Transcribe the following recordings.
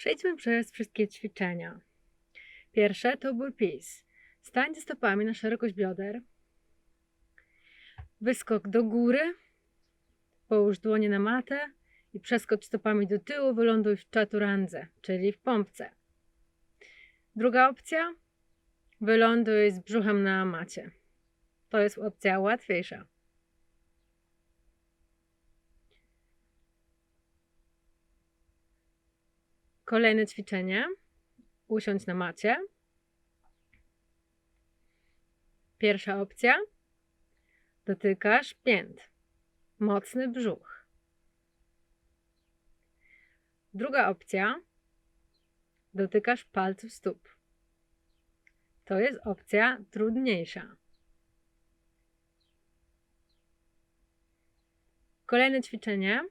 Przejdźmy przez wszystkie ćwiczenia. Pierwsze to burpees. Stań ze stopami na szerokość bioder. Wyskok do góry. Połóż dłonie na matę i przeskocz stopami do tyłu. Wyląduj w chaturandze, czyli w pompce. Druga opcja. Wyląduj z brzuchem na macie. To jest opcja łatwiejsza. Kolejne ćwiczenie. Usiądź na macie. Pierwsza opcja. Dotykasz pięt. Mocny brzuch. Druga opcja. Dotykasz palców stóp. To jest opcja trudniejsza. Kolejne ćwiczenie.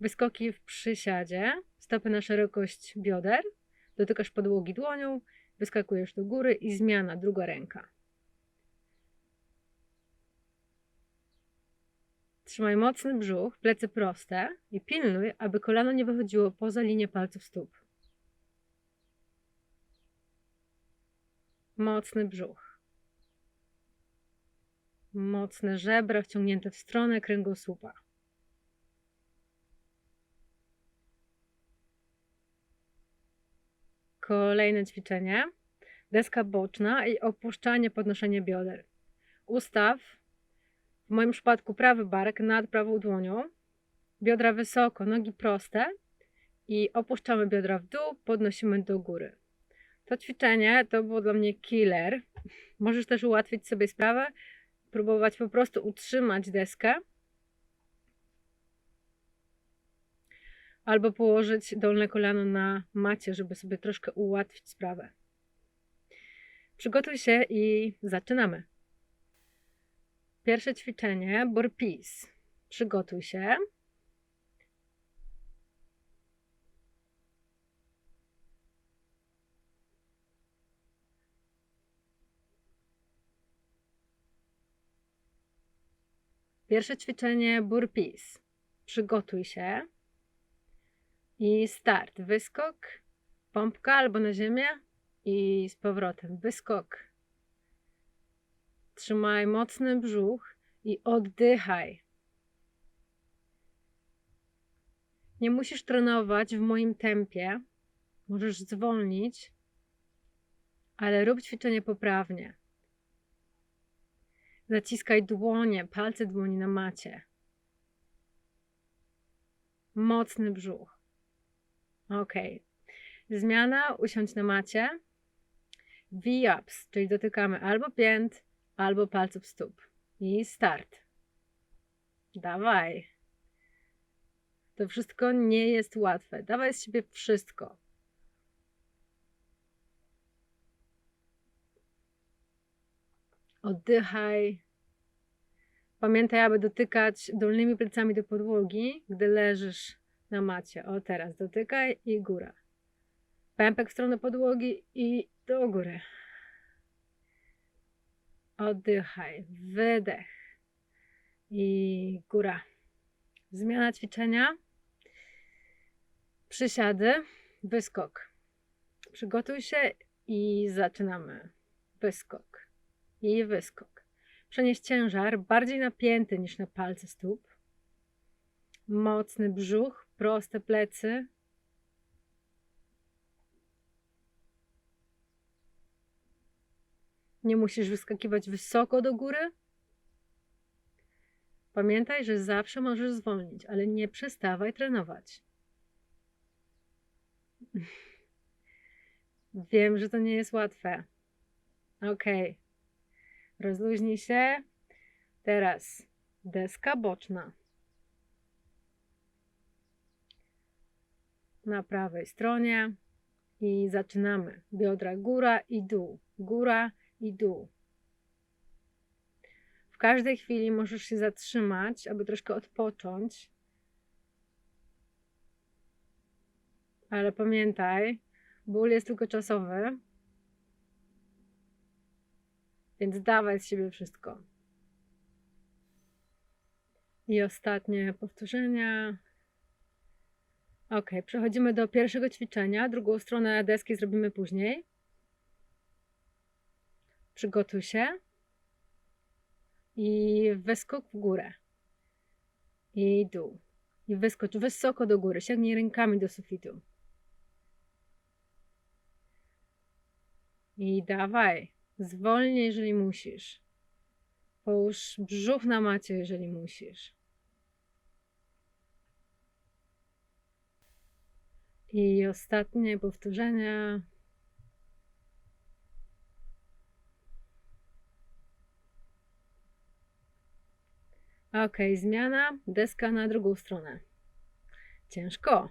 Wyskoki w przysiadzie, stopy na szerokość bioder, dotykasz podłogi dłonią, wyskakujesz do góry i zmiana, druga ręka. Trzymaj mocny brzuch, plecy proste i pilnuj, aby kolano nie wychodziło poza linię palców stóp. Mocny brzuch. Mocne żebra wciągnięte w stronę kręgosłupa. Kolejne ćwiczenie. Deska boczna i opuszczanie, podnoszenie bioder. Ustaw, w moim przypadku prawy bark nad prawą dłonią, biodra wysoko, nogi proste i opuszczamy biodra w dół, podnosimy do góry. To ćwiczenie to było dla mnie killer. Możesz też ułatwić sobie sprawę, próbować po prostu utrzymać deskę albo położyć dolne kolano na macie, żeby sobie troszkę ułatwić sprawę. Przygotuj się i zaczynamy. Pierwsze ćwiczenie burpees. Przygotuj się. Pierwsze ćwiczenie burpees. Przygotuj się. I start. Wyskok, pompka albo na ziemię i z powrotem. Wyskok. Trzymaj mocny brzuch i oddychaj. Nie musisz trenować w moim tempie. Możesz zwolnić, ale rób ćwiczenie poprawnie. Zaciskaj dłonie, palce dłoni na macie. Mocny brzuch. Ok. Zmiana, usiądź na macie. V-ups, czyli dotykamy albo pięt, albo palców stóp. I start. Dawaj. To wszystko nie jest łatwe. Dawaj z siebie wszystko. Oddychaj. Pamiętaj, aby dotykać dolnymi plecami do podłogi, gdy leżysz na macie. O, teraz dotykaj i góra. Pępek w stronę podłogi i do góry. Oddychaj, wydech i góra. Zmiana ćwiczenia. Przysiady, wyskok. Przygotuj się i zaczynamy. Wyskok i wyskok. Przenieś ciężar bardziej napięty niż na palce stóp. Mocny brzuch, proste plecy. Nie musisz wyskakiwać wysoko do góry. Pamiętaj, że zawsze możesz zwolnić, ale nie przestawaj trenować. Wiem, że to nie jest łatwe. Ok. Rozluźnij się. Teraz deska boczna. Na prawej stronie i zaczynamy. Biodra góra i dół, góra i dół. W każdej chwili możesz się zatrzymać, aby troszkę odpocząć. Ale pamiętaj, ból jest tylko czasowy. Więc dawaj z siebie wszystko. I ostatnie powtórzenia. Ok, przechodzimy do pierwszego ćwiczenia. Drugą stronę deski zrobimy później. Przygotuj się. I wyskok w górę. I dół. I wyskocz wysoko do góry. Sięgnij rękami do sufitu. I dawaj. Zwolnij, jeżeli musisz. Połóż brzuch na macie, jeżeli musisz. I ostatnie powtórzenia. Ok, zmiana, deska na drugą stronę. Ciężko.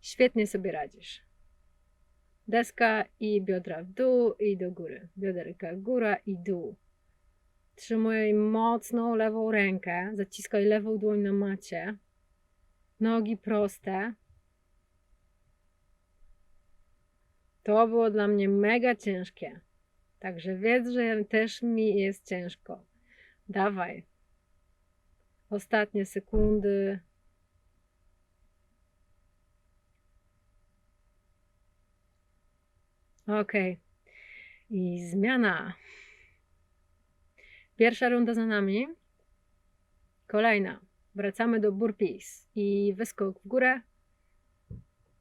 Świetnie sobie radzisz. Deska i biodra w dół i do góry. Bioderka góra i dół. Trzymaj mocną lewą rękę, zaciskaj lewą dłoń na macie. Nogi proste. To było dla mnie mega ciężkie. Także wiedz, że też mi jest ciężko. Dawaj. Ostatnie sekundy. Ok. I zmiana. Pierwsza runda za nami. Kolejna. Wracamy do burpees i wyskok w górę.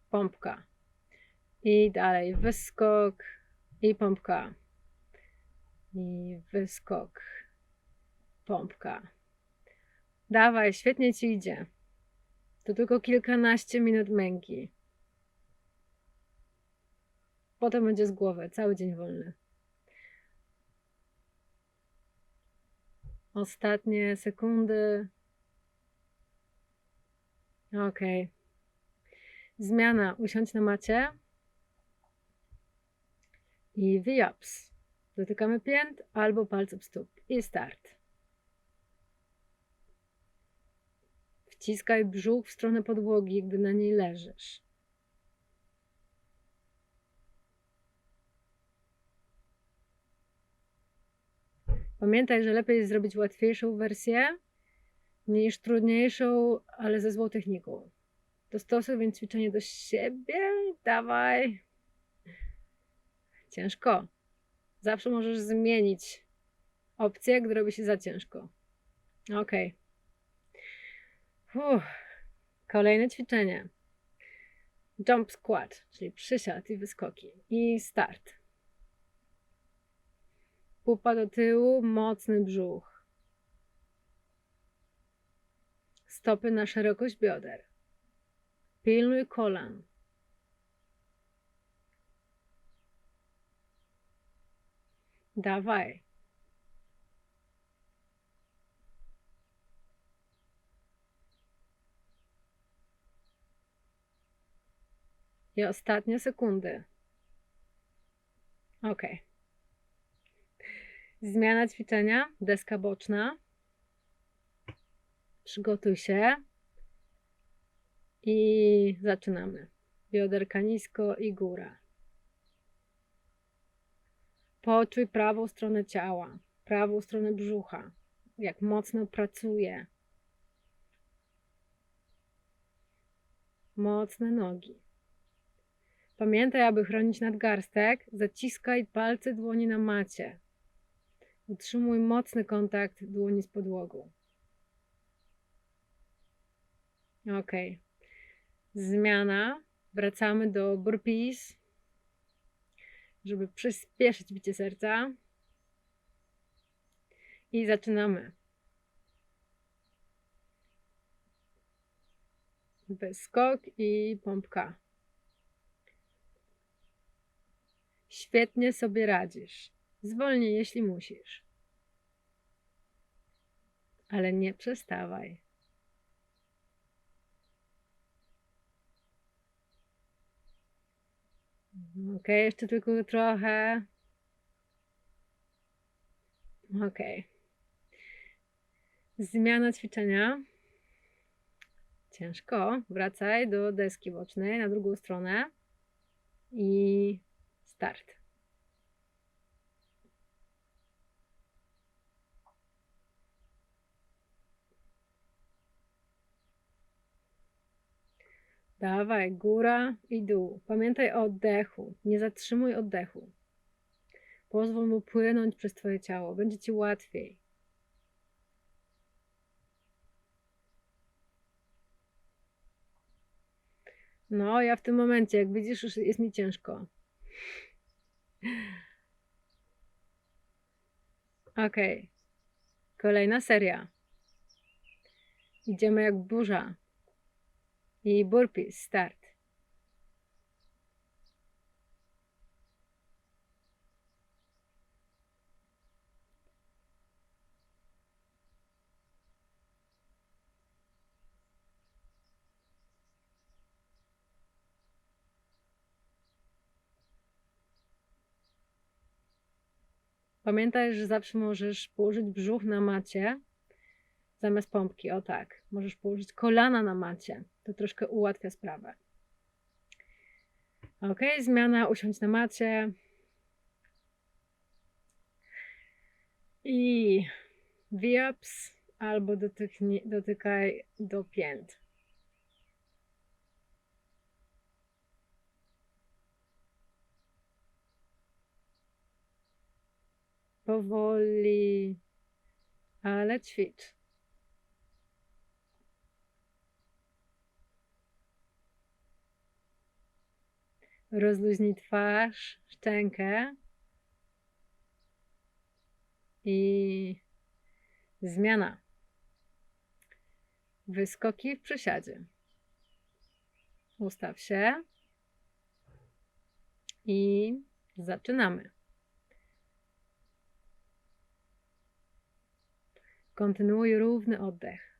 Pompka. I dalej wyskok i pompka. I wyskok. Pompka. Dawaj, świetnie ci idzie. To tylko kilkanaście minut męki. Potem będzie z głowy, cały dzień wolny. Ostatnie sekundy. Ok. Zmiana. Usiądź na macie. I wyjaps. Dotykamy pięt albo palców stóp. I start. Wciskaj brzuch w stronę podłogi, gdy na niej leżysz. Pamiętaj, że lepiej jest zrobić łatwiejszą wersję niż trudniejszą, ale ze złą techniką. Dostosuj więc ćwiczenie do siebie. Dawaj. Ciężko. Zawsze możesz zmienić opcję, gdy robi się za ciężko. Ok. Uff. Kolejne ćwiczenie. Jump squat, czyli przysiad i wyskoki. I start. Pupa do tyłu, mocny brzuch. Stopy na szerokość bioder. Pilnuj kolan. Dawaj. I ostatnie sekundy. Ok. Zmiana ćwiczenia, deska boczna. Przygotuj się. I zaczynamy. Bioderka nisko i góra. Poczuj prawą stronę ciała, prawą stronę brzucha, jak mocno pracuje. Mocne nogi. Pamiętaj, aby chronić nadgarstek, zaciskaj palce dłoni na macie. Utrzymuj mocny kontakt dłoni z podłogą. Ok. Zmiana. Wracamy do burpees, żeby przyspieszyć bicie serca. I zaczynamy. Skok i pompka. Świetnie sobie radzisz. Zwolnij, jeśli musisz. Ale nie przestawaj. Ok, jeszcze tylko trochę. Ok. Zmiana ćwiczenia. Ciężko. Wracaj do deski bocznej na drugą stronę i start. Dawaj, góra i dół. Pamiętaj o oddechu. Nie zatrzymuj oddechu. Pozwól mu płynąć przez Twoje ciało. Będzie Ci łatwiej. No, ja w tym momencie, jak widzisz, już jest mi ciężko. Ok. Kolejna seria. Idziemy jak burza. I burpees, start. Pamiętaj, że zawsze możesz położyć brzuch na macie zamiast pompki. O tak. Możesz położyć kolana na macie. To troszkę ułatwia sprawę. Ok, zmiana, usiądź na macie. I wiaps albo dotyknij, dotykaj do pięt. Powoli, ale ćwicz. Rozluźnij twarz, szczękę i zmiana. Wyskoki w przysiadzie. Ustaw się i zaczynamy. Kontynuuj równy oddech.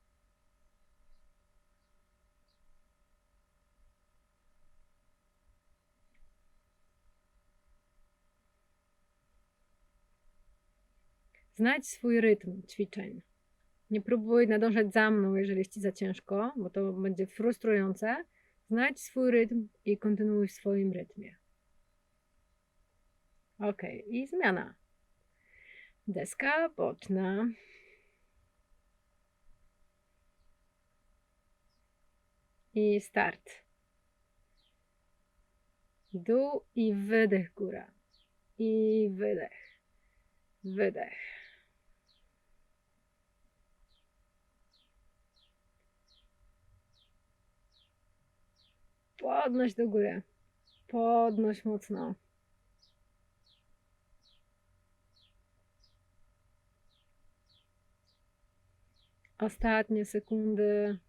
Znajdź swój rytm ćwiczeń. Nie próbuj nadążać za mną, jeżeli jest ci za ciężko, bo to będzie frustrujące. Znajdź swój rytm i kontynuuj w swoim rytmie. Ok, i zmiana. Deska boczna. I start. Dół i wydech góra. I wydech. Wydech. Podnoś do góry. Podnoś mocno. Ostatnie sekundy.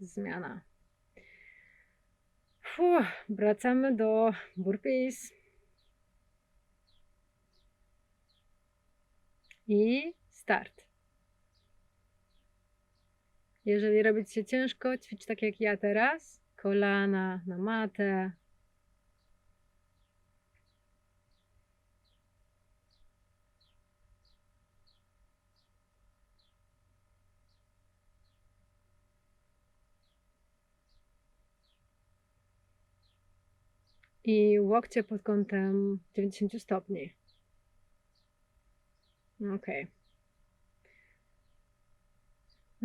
Zmiana. Fuh, wracamy do burpees. I start. Jeżeli robić się ciężko, ćwicz tak jak ja teraz. Kolana na matę. I łokcie pod kątem 90 stopni. Ok.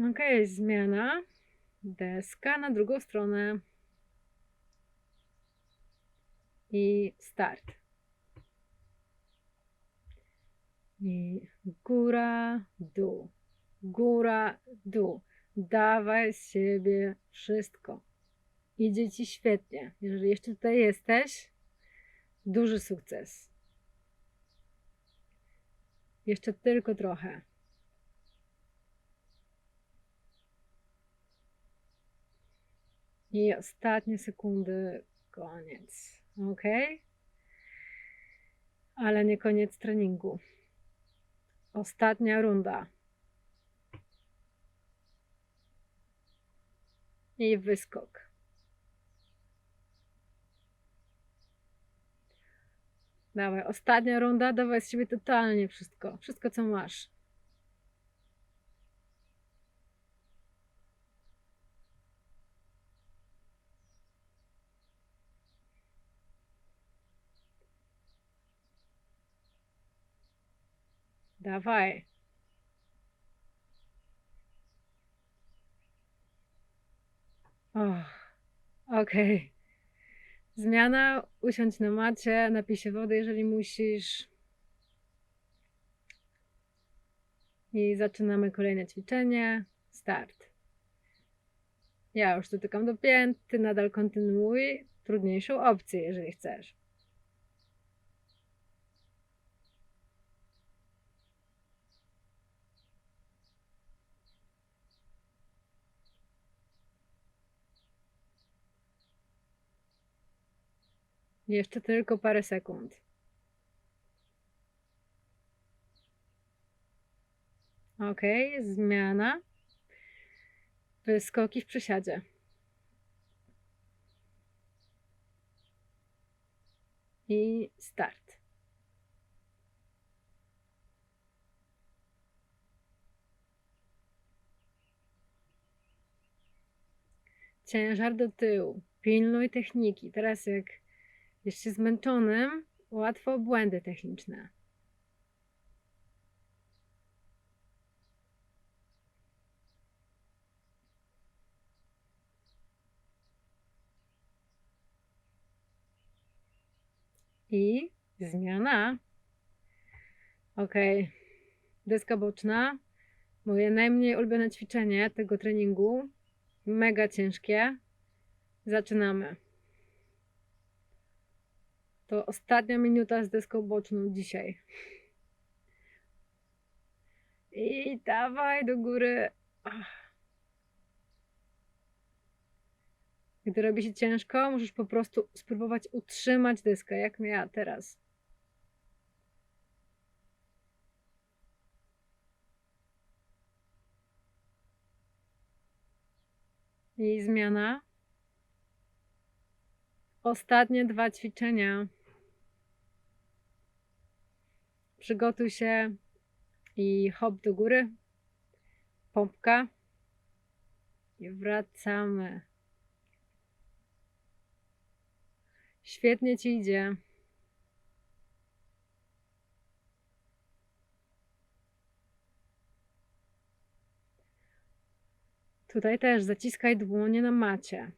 Ok, zmiana. Deska na drugą stronę. I start. I góra, dół. Góra, dół. Dawaj z siebie wszystko. Idzie ci świetnie. Jeżeli jeszcze tutaj jesteś, duży sukces. Jeszcze tylko trochę. I ostatnie sekundy, koniec. Ok? Ale nie koniec treningu. Ostatnia runda. I wyskok. Dawaj, ostatnia runda, dawaj z siebie totalnie wszystko. Wszystko, co masz. Dawaj. Oh. Okej. Zmiana. Usiądź na macie, napij się wody, jeżeli musisz. I zaczynamy kolejne ćwiczenie. Start. Ja już dotykam do pięt, ty nadal kontynuuj trudniejszą opcję, jeżeli chcesz. Jeszcze tylko parę sekund. Ok, zmiana. Wyskoki w przysiadzie. I start. Ciężar do tyłu. Pilnuj techniki. Teraz jak jesteś zmęczonym, łatwo błędy techniczne. I zmiana. Ok. Deska boczna. Moje najmniej ulubione ćwiczenie tego treningu. Mega ciężkie. Zaczynamy. To ostatnia minuta z deską boczną dzisiaj. I dawaj do góry. Gdy robi się ciężko, możesz po prostu spróbować utrzymać deskę, jak ja teraz. I zmiana. Ostatnie dwa ćwiczenia. Przygotuj się i hop do góry. Pompka. I wracamy. Świetnie ci idzie. Tutaj też zaciskaj dłonie na macie.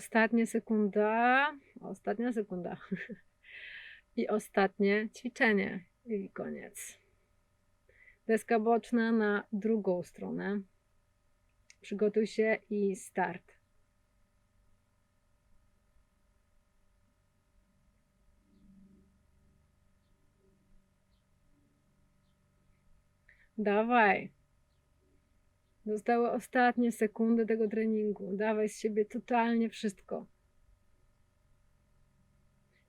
Ostatnia sekunda. Ostatnia sekunda. I ostatnie ćwiczenie. I koniec. Deska boczna na drugą stronę. Przygotuj się i start. Dawaj. Zostały ostatnie sekundy tego treningu. Dawaj z siebie totalnie wszystko.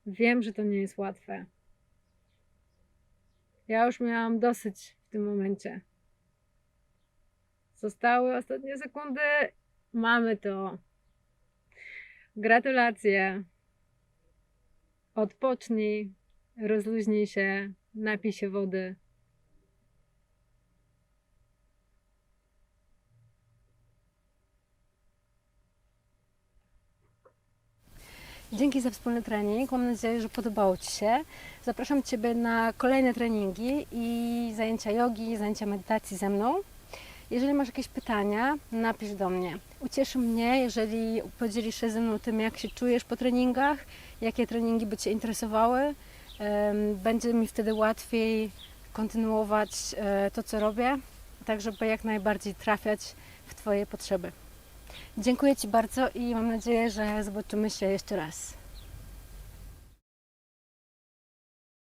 Wiem, że to nie jest łatwe. Ja już miałam dosyć w tym momencie. Zostały ostatnie sekundy. Mamy to. Gratulacje. Odpocznij, rozluźnij się, napij się wody. Dzięki za wspólny trening. Mam nadzieję, że podobało Ci się. Zapraszam Ciebie na kolejne treningi i zajęcia jogi, zajęcia medytacji ze mną. Jeżeli masz jakieś pytania, napisz do mnie. Ucieszy mnie, jeżeli podzielisz się ze mną tym, jak się czujesz po treningach, jakie treningi by Cię interesowały. Będzie mi wtedy łatwiej kontynuować e, to, co robię, tak żeby jak najbardziej trafiać w Twoje potrzeby. Dziękuję Ci bardzo i mam nadzieję, że zobaczymy się jeszcze raz.